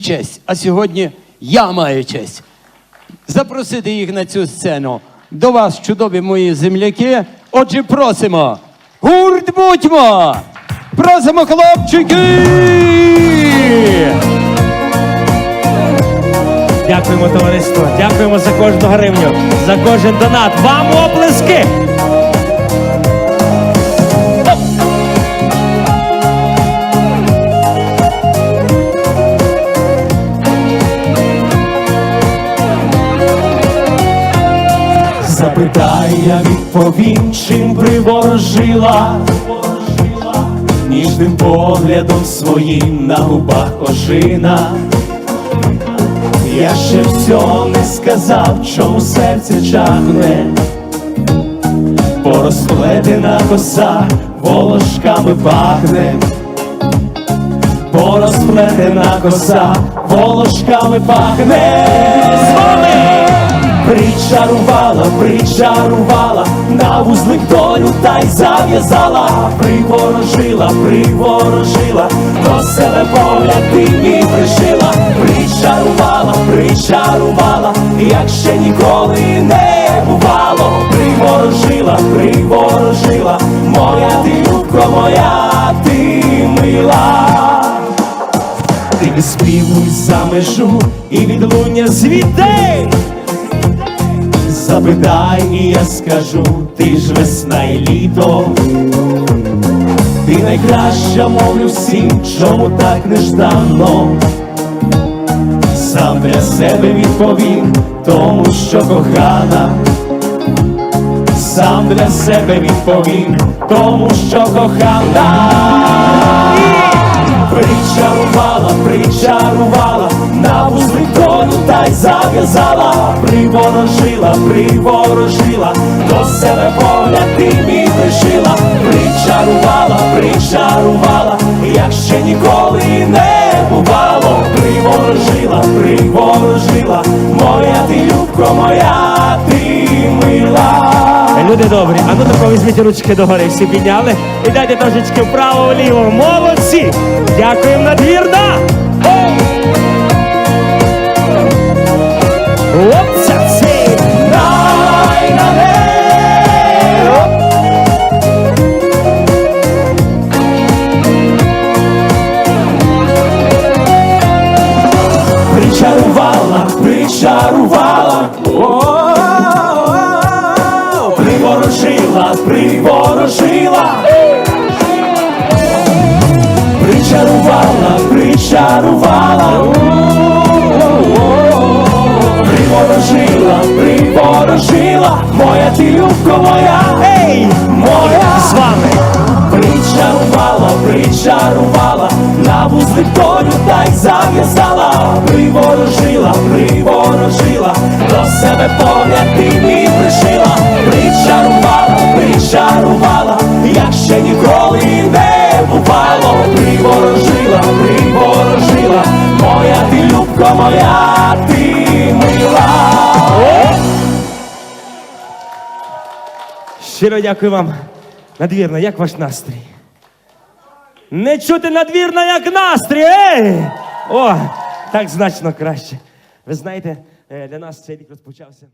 честь, а сьогодні я маю честь запросити їх на цю сцену. До вас, чудові мої земляки. Отже, просимо. Гурт будьмо! Просимо, хлопчики! Дякуємо, товариство. Дякуємо за кожну гривню, за кожен донат. Вам оплески! Запитай, я відповім, чим приворожила, ніжним поглядом своїм на губах ожина. Я ще всього не сказав, чому серце чахне, порозплетена коса волошками пахне, порозплетена коса волошками пахне. Причарувала, причарувала, на вузлик долю та й зав'язала, приворожила, приворожила, до себе погляд ти мій пришила, причарувала, причарувала, як ще ніколи не бувало, приворожила, приворожила, моя ти любко, моя ти мила. Ти співуй за межу і відлуння звідти. Запитай, і я скажу, ти ж весна і літо. Ти найкраща, мовлю всім, чому так нежданно. Сам для себе відповім, тому що кохана. Сам для себе відповім, тому що кохана. Причарувала, причарувала, зав'язала, приворожила, приворожила, до себе погляд ти мій лишила, причарувала, причарувала, як ще ніколи не бувало, приворожила, приворожила, моя ти любко, моя ти мила. Люди добрі, а ну тако візьміть ручки догори, всі підняли і дайте трошечки вправо-вліво. Молодці! Дякуємо приворожила, причарувала, причарувала, приворожила, приворожила, моя ти любко моя, Ей! моя. З вами! Причарувала, причарувала, на вузлик долю та й зав'язала, приворожила, приворожила, до себе погляд ти мій пришила, причарувала, як ще ніколи не бувало, приворожила, приворожила, моя ти любко, моя ти мила. Щиро дякую вам. Надвірна, як ваш настрій? Не чути надвірна, як настрій! Ей! О, так значно краще. Ви знаєте, е, для нас цей рік розпочався.